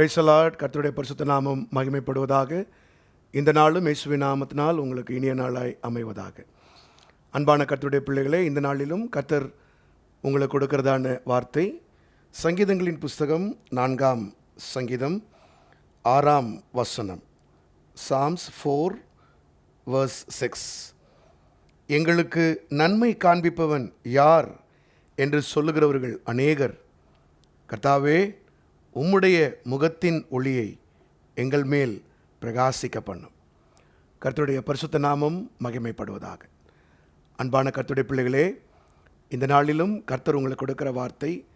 பிரைசலாட் கர்த்தருடைய பரிசுத்த நாமம் மகிமைப்படுவதாக. இந்த நாளும் இயேசுவி நாமத்தினால் உங்களுக்கு இனிய நாளாய் அமைவதாக. அன்பான கர்த்தருடைய பிள்ளைகளே இந்த நாளிலும் கர்த்தர் உங்களுக்கு கொடுக்கிறதான வார்த்தை சங்கீதங்களின் புஸ்தகம் நான்காம் சங்கீதம் ஆறாம் வசனம். சாம்ஸ் ஃபோர் வர்ஸ் சிக்ஸ் எங்களுக்கு நன்மை காண்பிப்பவன் யார் என்று சொல்லுகிறவர்கள் அநேகர். கர்த்தாவே உம்முடைய முகத்தின் ஒளியை எங்கள் மேல் பிரகாசிக்க பண்ணும். கர்த்தருடைய பரிசுத்த நாமம் மகிமைப்படுவதாக. அன்பான கர்த்தருடைய பிள்ளைகளே இந்த நாளிலும் கர்த்தர் உங்களுக்கு கொடுக்கிற வார்த்தை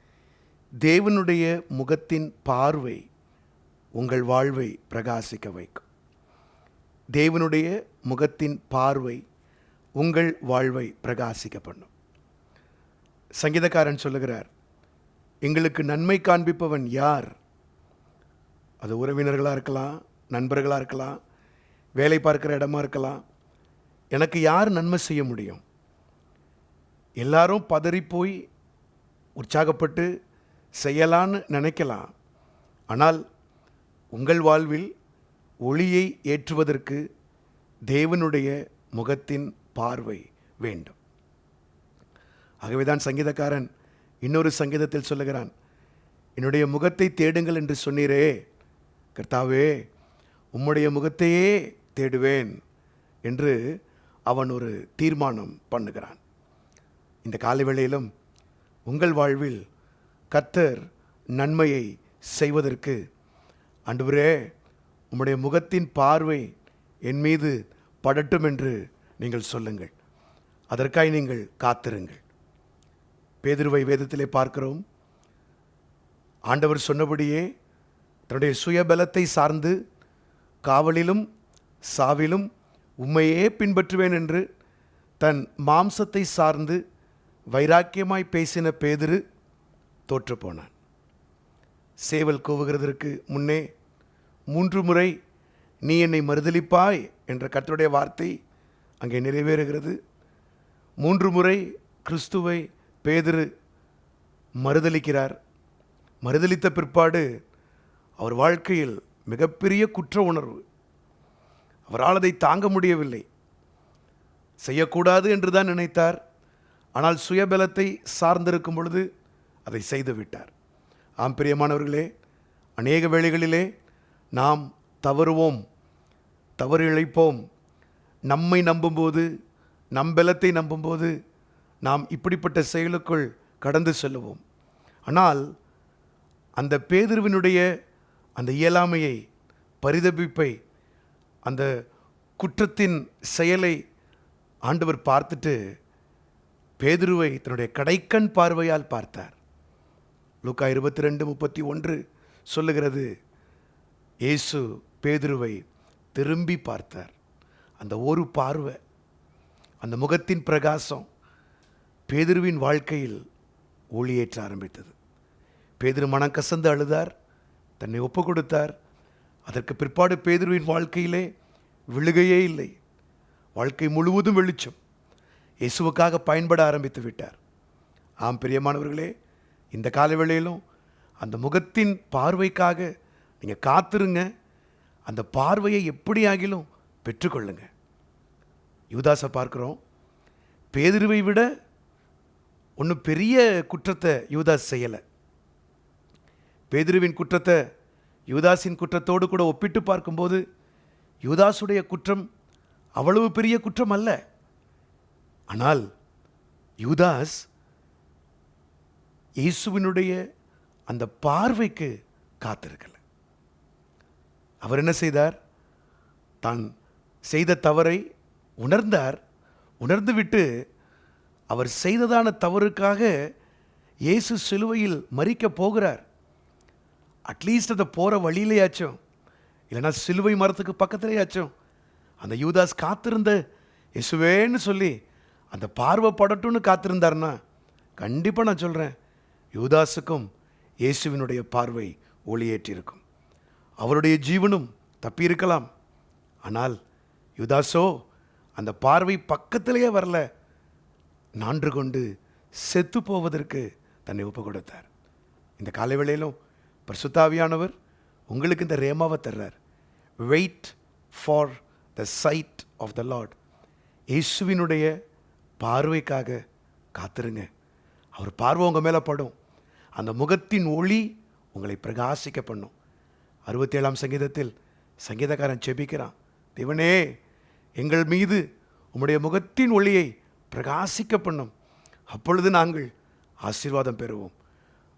தேவனுடைய முகத்தின் பார்வை உங்கள் வாழ்வை பிரகாசிக்க வைக்கும். தேவனுடைய முகத்தின் பார்வை உங்கள் வாழ்வை பிரகாசிக்க பண்ணும். சங்கீதக்காரன் சொல்லுகிறார் எங்களுக்கு நன்மை காண்பிப்பவன் யார்? அது உறவினர்களாக இருக்கலாம் நண்பர்களாக இருக்கலாம் வேலை பார்க்குற இடமா இருக்கலாம். எனக்கு யார் நன்மை செய்ய முடியும்? எல்லாரும் பதறிப்போய் உற்சாகப்பட்டு செய்யலான்னு நினைக்கலாம். ஆனால் உங்கள் வாழ்வில் ஒளியை ஏற்றுவதற்கு தேவனுடைய முகத்தின் பார்வை வேண்டும். ஆகவேதான் சங்கீதக்காரன் இன்னொரு சங்கீதத்தில் சொல்லுகிறான் என்னுடைய முகத்தை தேடுங்கள் என்று சொன்னீரே கர்த்தாவே உம்முடைய முகத்தையே தேடுவேன் என்று அவன் ஒரு தீர்மானம் பண்ணுகிறான். இந்த காலை வேளையிலும் உங்கள் வாழ்வில் கத்தர் நன்மையை செய்வதற்கு அன்றுவரே உம்முடைய முகத்தின் பார்வை என் மீது படட்டும் என்று நீங்கள் சொல்லுங்கள். அதற்காய் நீங்கள் காத்திருங்கள். பேதுருவை வேதத்திலே பார்க்கிறோம். ஆண்டவர் சொன்னபடியே தன்னுடைய சுயபலத்தை சார்ந்து காவலிலும் சாவிலும் உண்மையே பின்பற்றுவேன் என்று தன் மாம்சத்தை சார்ந்து வைராக்கியமாய் பேசின பேதிரு தோற்றுப்போனான் சேவல் கூவுகிறதற்கு முன்னே மூன்று முறை நீ என்னை மறுதலிப்பாய் என்ற கர்த்தருடைய வார்த்தை அங்கே நிறைவேறுகிறது. மூன்று முறை கிறிஸ்துவை பேதிரு மறுதளிக்கிறார் மறுதளித்த பிற்பாடு அவர் வாழ்க்கையில் மிகப்பெரிய குற்ற உணர்வு. அவரால் அதை தாங்க முடியவில்லை. செய்யக்கூடாது என்று தான் நினைத்தார். ஆனால் சுயபலத்தை சார்ந்திருக்கும் பொழுது அதை செய்து விட்டார். ஆம் பிரியமானவர்களே அநேக வேளைகளிலே நாம் தவறுவோம் தவறு இழைப்போம். நம்மை நம்பும்போது நம் பலத்தை நம்பும்போது நாம் இப்படிப்பட்ட செயலுக்குள் கடந்து செல்லுவோம். ஆனால் அந்த பேதிருவினுடைய அந்த இயலாமையை பரிதபிப்பை அந்த குற்றத்தின் செயலை ஆண்டவர் பார்த்துட்டு பேதுருவை தன்னுடைய கடைக்கண் பார்வையால் பார்த்தார். லூக்கா இருபத்தி ரெண்டு முப்பத்தி ஒன்று சொல்லுகிறது இயேசு பேதுருவை திரும்பி பார்த்தார். அந்த ஒரு பார்வை அந்த முகத்தின் பிரகாசம் பேதுருவின் வாழ்க்கையில் ஒளியேற்ற ஆரம்பித்தது. பேதுரு மனம் கசந்து அழுதார் தன்னை ஒப்பு கொடுத்தார். அதற்கு பிற்பாடு பேதுருவின் வாழ்க்கையிலே விழுகையே இல்லை. வாழ்க்கை முழுவதும் வெளிச்சம். இயேசுவுக்காக பயன்பட ஆரம்பித்து விட்டார். ஆம் பிரியமானவர்களே இந்த காலவேளையிலும் அந்த முகத்தின் பார்வைக்காக நீங்கள் காத்திருங்க. அந்த பார்வையை எப்படியாகிலும் பெற்றுக்கொள்ளுங்க. யூதாசை பார்க்குறோம். பேதிருவை விட ஒன்றும் பெரிய குற்றத்தை யூதாஸ் செய்யலை. பேதுருவின் குற்றத்தை யூதாஸின் குற்றத்தோடு கூட ஒப்பிட்டு பார்க்கும்போது யூதாஸுடைய குற்றம் அவ்வளவு பெரிய குற்றம் அல்ல. ஆனால் யூதாஸ் இயேசுவினுடைய அந்த பார்வைக்கு காத்திருக்கல. அவர் என்ன செய்தார்? தான் செய்த தவறை உணர்ந்தார். உணர்ந்துவிட்டு அவர் செய்ததான தவறுக்காக இயேசு சிலுவையில் மறிக்க போகிறார். அட்லீஸ்ட் அதை போகிற வழியிலேயாச்சும் இல்லைன்னா சிலுவை மரத்துக்கு பக்கத்துலேயாச்சும் அந்த யூதாஸ் காத்திருந்த இயேசுவேன்னு சொல்லி அந்த பார்வை படட்டும்னு காத்திருந்தார்னா கண்டிப்பாக நான் சொல்கிறேன் யூதாஸுக்கும் இயேசுவினுடைய பார்வை ஒளியேற்றிருக்கும். அவருடைய ஜீவனும் தப்பியிருக்கலாம். ஆனால் யுதாசோ அந்த பார்வை பக்கத்திலேயே வரல. நான்று கொண்டு செத்து போவதற்கு தன்னை ஒப்பு கொடுத்தார் இந்த காலை வேளையிலும் பிரசுத்தாவியானவர் உங்களுக்கு இந்த ரேமாவை தர்றார். Wait for the sight of the lord இயேசுவினுடைய பார்வைக்காக காத்திருங்க. அவர் பார்வை உங்கள் மேலே படும். அந்த முகத்தின் ஒளி உங்களை பிரகாசிக்க பண்ணும். அறுபத்தேழாம் சங்கீதத்தில் சங்கீதக்காரன் செபிக்கிறான் தேவனே எங்கள் மீது உம்முடைய முகத்தின் ஒளியை பிரகாசிக்க பண்ணும் அப்பொழுது நாங்கள் ஆசீர்வாதம் பெறுவோம்.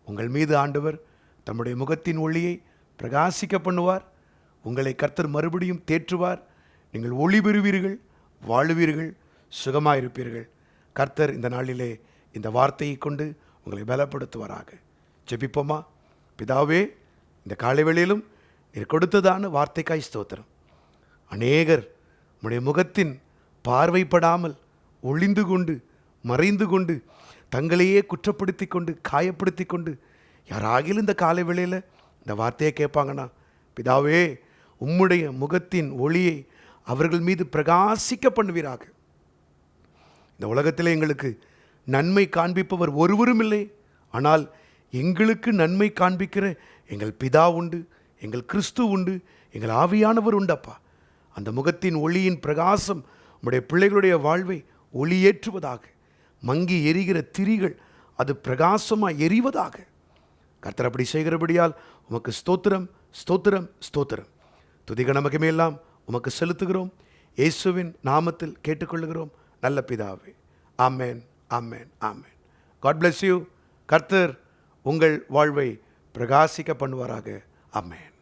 உங்கள் மீது ஆண்டவர் தம்முடைய முகத்தின் ஒளியை பிரகாசிக்க பண்ணுவார் உங்களை கர்த்தர் மறுபடியும் தேற்றுவார். நீங்கள் ஒளி பெறுவீர்கள் வாழுவீர்கள் சுகமாயிருப்பீர்கள். கர்த்தர் இந்த நாளிலே இந்த வார்த்தையை கொண்டு உங்களை பலப்படுத்துவாராக. ஜெபிப்போமா? பிதாவே இந்த காலை வேளையிலும் நீர் கொடுத்ததான வார்த்தைக்காய் ஸ்தோத்திரம். அநேகர் உம்முடைய முகத்தின் பார்வைப்படாமல் ஒளிந்து கொண்டு மறைந்து கொண்டு தங்களையே குற்றப்படுத்தி கொண்டு காயப்படுத்தி கொண்டு யாராகிலும் இந்த காலை வேளையில் இந்த வார்த்தையை கேட்பாங்கன்னா பிதாவே உம்முடைய முகத்தின் ஒளியை அவர்கள் மீது பிரகாசிக்க பண்ணுவீராக. இந்த உலகத்தில் எங்களுக்கு நன்மை காண்பிப்பவர் ஒருவரும் இல்லை. ஆனால் எங்களுக்கு நன்மை காண்பிக்கிற எங்கள் பிதா உண்டு எங்கள் கிறிஸ்து உண்டு எங்கள் ஆவியானவர் உண்டப்பா அந்த முகத்தின் ஒளியின் பிரகாசம் உம்முடைய பிள்ளைகளுடைய வாழ்வை ஒளியேற்றுவதாக மங்கி எரிகிற திரிகள் அது பிரகாசமாக எரிவதாக. கர்த்தர் அப்படி செய்கிறபடியால் உமக்கு ஸ்தோத்திரம் ஸ்தோத்திரம் ஸ்தோத்திரம். துதிக நமக்குமே எல்லாம் உமக்கு செலுத்துகிறோம். இயேசுவின் நாமத்தில் கேட்டுக்கொள்கிறோம் நல்ல பிதாவே. ஆமேன் ஆமேன் ஆமேன். காட் bless யூ கர்த்தர் உங்கள் வாழ்வை பிரகாசிக்க பண்ணுவாராக. ஆமேன்.